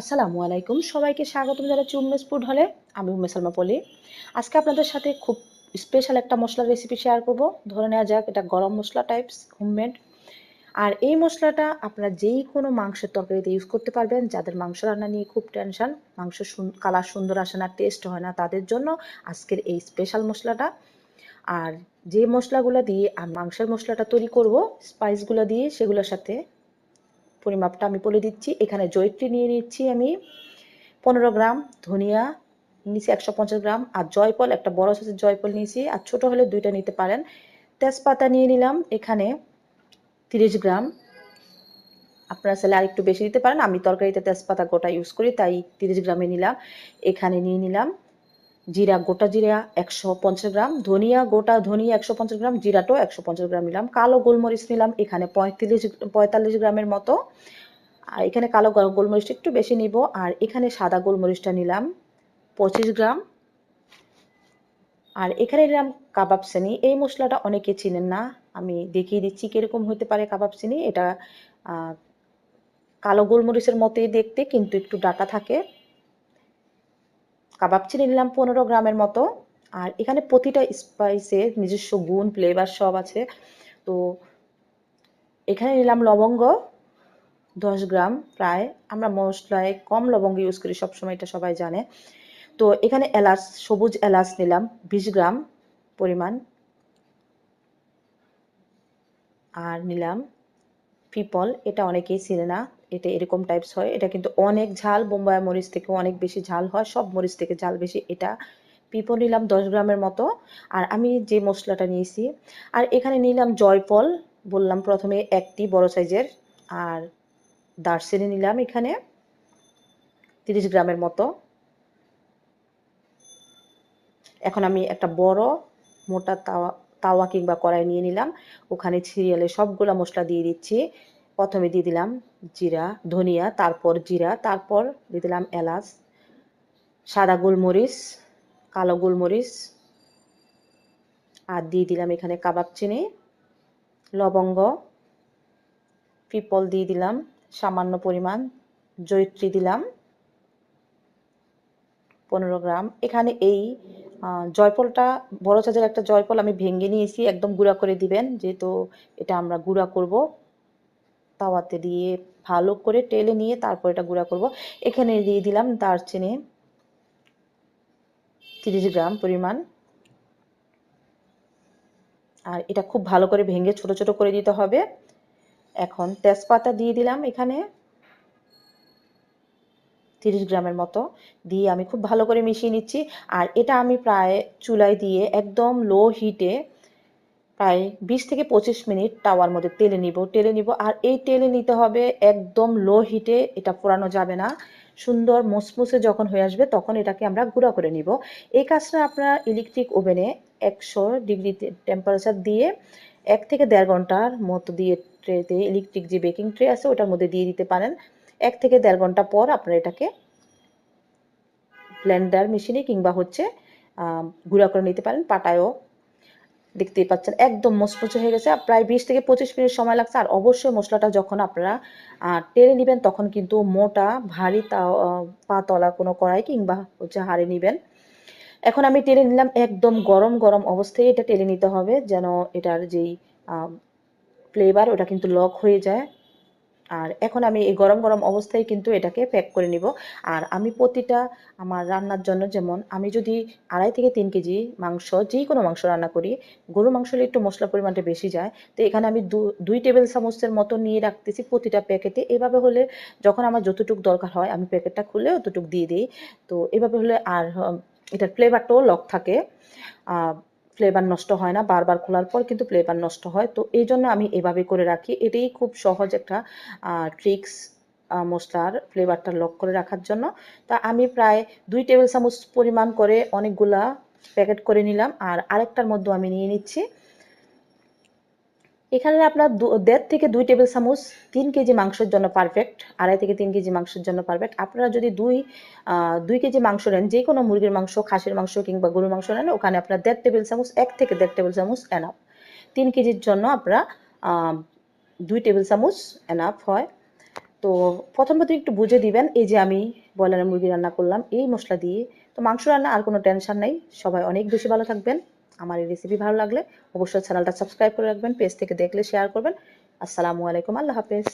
আসসালামু আলাইকুম। সবাইকে স্বাগতম জানাচ্ছি উমেশ ফুড হলে। আমি উমেশ সালমা পলি। আজকে আপনাদের সাথে খুব স্পেশাল একটা মশলার রেসিপি শেয়ার করব। ধরে নেওয়া যাক, এটা গরম মশলা টাইপস হোমমেড আর এই মশলাটা আপনারা যেই কোনো মাংসের তরকারিতে ইউজ করতে পারবেন। যাদের মাংস রান্না নিয়ে খুব টেনশন মাংস কালার সুন্দর আসে না টেস্ট হয় না, তাদের জন্য আজকের এই স্পেশাল মশলাটা। আর যে মশলাগুলো দিয়ে আর মাংসের মশলাটা তৈরি করব স্পাইসগুলো দিয়ে, সেগুলোর সাথে পরিমাপটা আমি বলে দিচ্ছি। এখানে জয়ত্রী নিয়ে নিচ্ছি আমি। পনেরো গ্রাম ধনিয়া নিচে একশো পঞ্চাশ গ্রাম। আর জয়ফল, একটা বড় সাইজের জয়ফল নিয়েছি। আর ছোট হলে দুইটা নিতে পারেন। তেজপাতা নিয়ে নিলাম। এখানে তিরিশ গ্রাম। আপনারা চাইলে আর একটু বেশি দিতে পারেন। আমি তরকারিতে তেজপাতা গোটা ইউজ করি, তাই তিরিশ গ্রামে নিলাম। এখানে নিয়ে নিলাম। জিরা, গোটা জিরা একশো পঞ্চাশ গ্রাম, ধনিয়া, গোটা ধনিয়া একশো পঞ্চাশ গ্রাম জিরাটো একশো পঞ্চাশ গ্রাম নিলাম। কালো গোলমরিচ নিলাম, এখানে পঁয়ত্রিশ, পঁয়তাল্লিশ গ্রামের মতো। আর এখানে কালো গোলমরিচটা একটু বেশি নিব। আর এখানে সাদা গোলমরিচটা নিলাম, পঁচিশ গ্রাম। আর এখানে নিলাম কাবাব চিনি। এই মশলাটা অনেকে চিনেন না, আমি দেখিয়ে দিচ্ছি কীরকম হতে পারে কাবাব চিনি। এটা কালো গোলমরিচের মতোই দেখতে, কিন্তু একটু ডাটা থাকে। কাবাব চিনি নিলাম পনেরো গ্রামের মতো। আর এখানে প্রতিটা স্পাইসের নিজস্ব গুণ ফ্লেভার সব আছে। তো এখানে নিলাম লবঙ্গ, দশ গ্রাম প্রায়। আমরা মশলায় কম লবঙ্গ ইউজ করি, সবসময় এটা সবাই জানে। তো এখানে এলাচ, সবুজ এলাচ নিলাম, বিশ গ্রাম পরিমাণ। আর নিলাম পিপল, এটা অনেকেই চিনে না। এটা এরকম টাইপস হয়। এটা কিন্তু অনেক ঝাল বোম্বাই মরিচ থেকে অনেক বেশি ঝাল হয়, সব মরিচ থেকে ঝাল বেশি। এটা পিপল নিলাম দশ গ্রামের মতো। আর আমি যে মশলাটা নিয়েছি, আর এখানে নিলাম জয়ফল, বললাম প্রথমে একটি বড় সাইজের, আর দারচিনি নিলাম এখানে তিরিশ গ্রামের মতো। এখন আমি একটা বড় মোটা তাওয়া তাওয়া কিংবা কড়াই নিয়ে নিলাম। ওখানে সিরিয়ালে সবগুলো মশলা দিয়ে দিচ্ছি। প্রথমে দিয়ে দিলাম জিরা, ধনিয়া, তারপর জিরা, তারপর দিয়ে দিলাম এলাচ, সাদা গোলমরিচ, কালো গোলমরিচ, আর দিয়ে দিলাম এখানে কাবাব চিনি, লবঙ্গ, পিপল দিয়ে দিলাম, সামান্য পরিমাণ জৈত্রী দিলাম, পনেরো গ্রাম। এখানে এই জয়ফলটা, বড় চার্জের একটা জয়ফল আমি ভেঙে নিয়েছি, একদম গুঁড়া করে দিবেন, যেহেতু এটা আমরা গুঁড়া করব। তাওয়াতে দিয়ে ভালো করে টেলে নিয়ে তারপর এটা গুঁড়া করব। এখানে দিয়ে দিলাম দারচিনি, তিরিশ গ্রাম পরিমাণ। আর এটা খুব ভালো করে ভেঙে ছোট ছোট করে দিতে হবে। এখন তেজপাতা দিয়ে দিলাম এখানে তিরিশ গ্রামের মতো। দিয়ে আমি খুব ভালো করে মিশিয়ে নিচ্ছি। আর এটা আমি প্রায় চুলায় দিয়ে একদম লো হিটে প্রায় বিশ থেকে পঁচিশ মিনিট টাওয়ার মধ্যে তেলে নিব তেলে নিব আর এই তেলে নিতে হবে একদম লো হিটে এটা পোড়ানো যাবে না। সুন্দর মুসমুসে যখন হয়ে আসবে তখন এটাকে আমরা গুঁড়া করে নিব। এই কাজটা আপনারা ইলেকট্রিক ওভেনে একশো ডিগ্রি টেম্পারেচার দিয়ে এক থেকে দেড় ঘণ্টার মতো দিয়ে ট্রেতে ইলেকট্রিক যে বেকিং ট্রে আছে ওটার মধ্যে দিয়ে দিতে পারেন। এক থেকে দেড় ঘণ্টা পর আপনারা এটাকে ব্লেন্ডার মেশিনে কিংবা হচ্ছে গুঁড়া করে নিতে পারেন। পাটায়ও দেখতেই পাচ্ছেন, একদম মচমচে হয়ে গেছে। প্রায় বিশ থেকে পঁচিশ মিনিট সময় লাগছে। আর অবশ্যই মশলাটা যখন আপনারা টেনে নেবেন, তখন কিন্তু মোটা, ভারী তা পাতলা কোনো কড়াই কিংবা হচ্ছে হাড়ে নেবেন। এখন আমি টেনে নিলাম একদম গরম গরম অবস্থায় এটা টেনে নিতে হবে যেন এটার যেই ফ্লেভার ওটা কিন্তু লক হয়ে যায়। আর এখন আমি এই গরম গরম অবস্থায় কিন্তু এটাকে প্যাক করে নিব। আর আমি প্রতিটা আমার রান্নার জন্য যেমন আমি যদি আড়াই থেকে তিন কেজি মাংস যেই কোনো মাংস রান্না করি গরু মাংস হলে একটু মশলা পরিমাণটা বেশি যায়। তো এখানে আমি দুই টেবিল চামচের মতো নিয়ে রাখতেছি প্রতিটা প্যাকেটে এভাবে হলে যখন আমার যতটুকু দরকার হয়, আমি প্যাকেটটা খুলে অতটুকু দিয়ে দিই। তো এভাবে হলে আর এটার ফ্লেভারটাও লক থাকে। ফ্লেভার নষ্ট হয় না, বারবার খোলার পর কিন্তু ফ্লেভার নষ্ট হয়। তো এই জন্য আমি এভাবে করে রাখি। এটাই খুব সহজ একটা ট্রিক্স মশলার ফ্লেভারটা লক করে রাখার জন্য। তা আমি প্রায় দুই টেবিল চামচ পরিমাণ করে অনেকগুলা প্যাকেট করে নিলাম। আর আরেকটার মধ্যে আমি নিয়ে নিচ্ছি। এখানে আপনার দেড় থেকে দুই টেবিল চামচ তিন কেজি মাংসের জন্য পারফেক্ট আড়াই থেকে তিন কেজি মাংসের জন্য পারফেক্ট আপনারা যদি দুই দুই কেজি মাংস নেন, যে কোনো মুরগির মাংস, খাসির মাংস কিংবা গরুর মাংস নেন, ওখানে আপনার দেড় টেবিল চামচ, এক থেকে দেড় টেবিল চামচ এনাফ তিন কেজির জন্য আপনারা দুই টেবিল চামচ এনাফ হয়। তো প্রথম প্রথম একটু বুঝে দিবেন, এই যে আমি ব্রয়লারের মুরগি রান্না করলাম, এই মশলা দিয়ে। তো মাংস রান্না আর কোনো টেনশন নেই, সবাই অনেক বেশি ভালো থাকবেন। আমার এই রেসিপি ভালো লাগলে অবশ্যই চ্যানেলটা সাবস্ক্রাইব করে রাখবেন পেজ থেকে দেখলে শেয়ার করবেন। আসসালামু আলাইকুম, আল্লাহ হাফেজ।